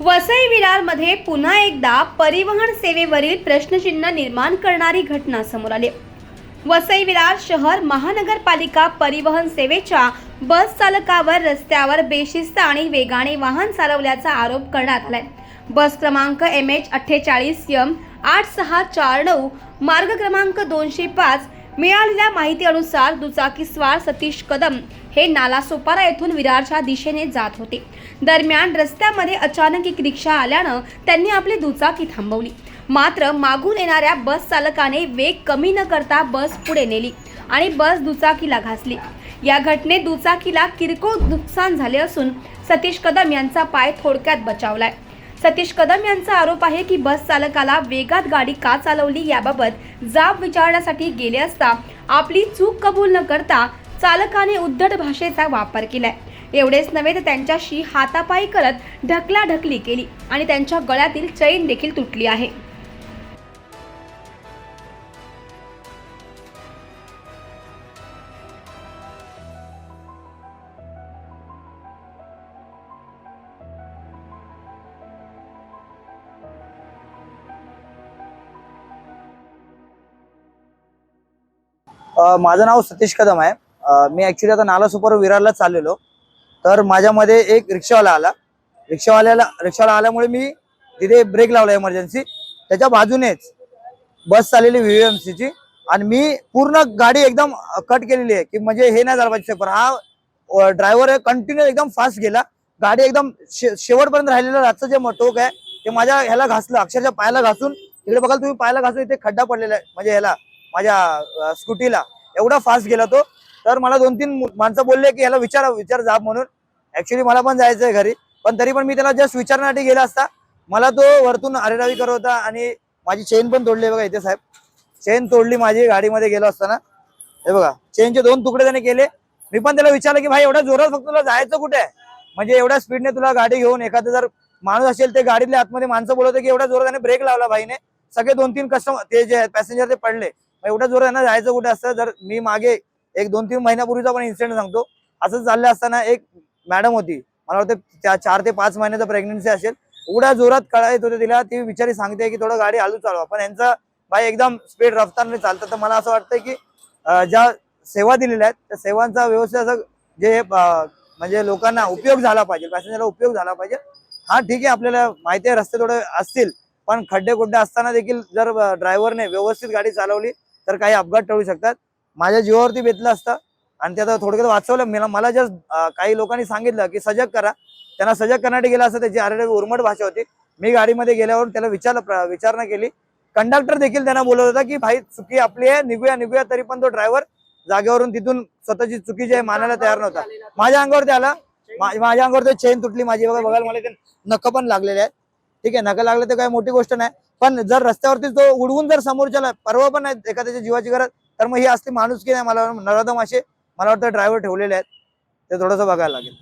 वसई विरारमध्ये पुन्हा एकदा परिवहन सेवेवरील प्रश्नचिन्ह निर्माण करणारी घटना समोर आली. वसई विरार शहर महानगरपालिका परिवहन सेवेच्या बस चालकावर रस्त्यावर बेशिस्त आणि वेगाने वाहन चालवल्याचा आरोप करण्यात आलाय. बस क्रमांक एम एच अठ्ठेचाळीस यम आठ सहा चार नऊ मार्ग क्रमांक दोनशे पाच मिळालेल्या माहितीनुसार दुचाकीस्वार सतीश कदम हे नालासोपारा येथून विरारच्या दिशेने जात होते. दरम्यान रस्त्यामध्ये अचानक एक रिक्षा आल्यानं त्यांनी आपली दुचाकी थांबवली. मात्र मागून येणाऱ्या बस चालकाने वेग कमी न करता बस पुढे नेली आणि बस दुचाकीला घासली. या घटनेत दुचाकीला किरकोळ नुकसान झाले असून सतीश कदम यांचा पाय थोडक्यात बचावलाय. सतीश कदम यांचा आरोप आहे की बस चालकाला वेगात गाडी का चालवली याबाबत जाब विचारण्यासाठी गेले असता आपली चूक कबूल न करता चालकाने उद्धट भाषेचा वापर केलाय. एवढेच नव्हे तर त्यांच्याशी हातापायी करत ढकलाढकली केली आणि त्यांच्या गळ्यातील चैन देखील तुटली आहे. माझं नाव सतीश कदम आहे. मी ऍक्च्युली आता नाला सुपर विरारला चाललेलो. तर माझ्यामध्ये एक रिक्षावाला आला. रिक्षावाल्याला रिक्षावाला आल्यामुळे मी तिथे ब्रेक लावला इमर्जन्सी त्याच्या बाजूनेच बस चाललेली व्हीएमसी ची. आणि मी पूर्ण गाडी एकदम कट केलेली आहे की म्हणजे हे नाही झालं पाहिजे. पण हा ड्रायव्हर कंटिन्यू एकदम फास्ट गेला. गाडी एकदम शे शेवटपर्यंत राहिलेलं रातचं जे टोक आहे ते माझ्या ह्याला घासलं अक्षरशः पायाला घासून. इकडे बघाल तुम्ही पायाला घासून इथे खड्डा पडलेला आहे. म्हणजे ह्याला माझ्या स्कूटीला. एवढा फास्ट गेला तो. तर मला दोन तीन माणसं बोलले की ह्याला विचार विचार जा म्हणून. ऍक्च्युली मला पण जायचंय घरी. पण तरी पण मी त्याला जस्ट विचारण्यासाठी गेला असता. मला तो वरतून अरेरावी करत होता आणि माझी चेन पण तोडली बघा इथे साहेब. चेन तोडली माझी गाडीमध्ये गेलो असताना. हे बघा चेनचे दोन तुकडे त्याने केले. मी पण त्याला विचारलं की भाई एवढ्या जोरात फक्त तुला जायचं कुठे आहे? म्हणजे एवढ्या स्पीडने तुला गाडी घेऊन एखादं जर माणूस असेल ते गाडीतल्या आतमध्ये माणसं बोलवते की एवढ्या जोरात त्याने ब्रेक लावला भाईने. सगळे दोन तीन कस्टमर ते जे पॅसेंजर ते पडले. एवढ्या जोरात यांना जायचं कुठे असतं? जर मी मागे एक दोन तीन महिन्यापूर्वीचा पण इन्सिडेंट सांगतो. असंच चाललं असताना एक मॅडम होती. मला वाटतं त्या चार ते पाच महिन्याचा प्रेग्नन्सी असेल. एवढ्या जोरात कळा येत होते तिला. ती विचारी सांगते की थोडं गाडी हलू चालवा. पण यांचा बाई एकदम स्पीड रफ्तारने चालतं. तर मला असं वाटतं की ज्या सेवा दिलेल्या आहेत त्या सेवांचा व्यवस्थित असं जे म्हणजे लोकांना उपयोग झाला पाहिजे. पॅसेंजरला उपयोग झाला पाहिजे. हा ठीक आहे आपल्याला माहिती आहे रस्ते थोडे असतील. पण खड्डे खुड्डे असताना देखील जर ड्रायव्हरने व्यवस्थित गाडी चालवली तर काही अपघात टळू शकतात. माझ्या जीवावरती बेतलं असतं आणि ते आता थोडक्यात वाचवलं. मला मला जस्ट काही लोकांनी सांगितलं की सजग करा. त्यांना सजग करण्यासाठी गेलं असतं त्याची अरे उर्मट भाषा होती. मी गाडीमध्ये गेल्यावर त्याला विचारलं विचारणा केली. कंडक्टर देखील त्यांना बोलत होता की भाई चुकी आपली आहे. निघूया निघूया. तरी पण तो ड्रायव्हर जागेवरून तिथून स्वतःची चुकी जी आहे मानायला तयार नव्हता. माझ्या अंगावरती आला. माझ्या अंगावर ते चेन तुटली. माझी बघा बघायला मला नख पण लागलेले आहेत. ठीक आहे नका लागलं तर काही मोठी गोष्ट नाही. पण जर रस्त्यावरती तो उडवून जर समोरच्याला परवा पण नाही एखाद्याच्या जीवाची गरज तर मग ही असली माणूस की नाही मला नरोदम असे मला वाटतं ड्रायव्हर ठेवलेले आहेत. ते थोडंसं बघायला लागेल.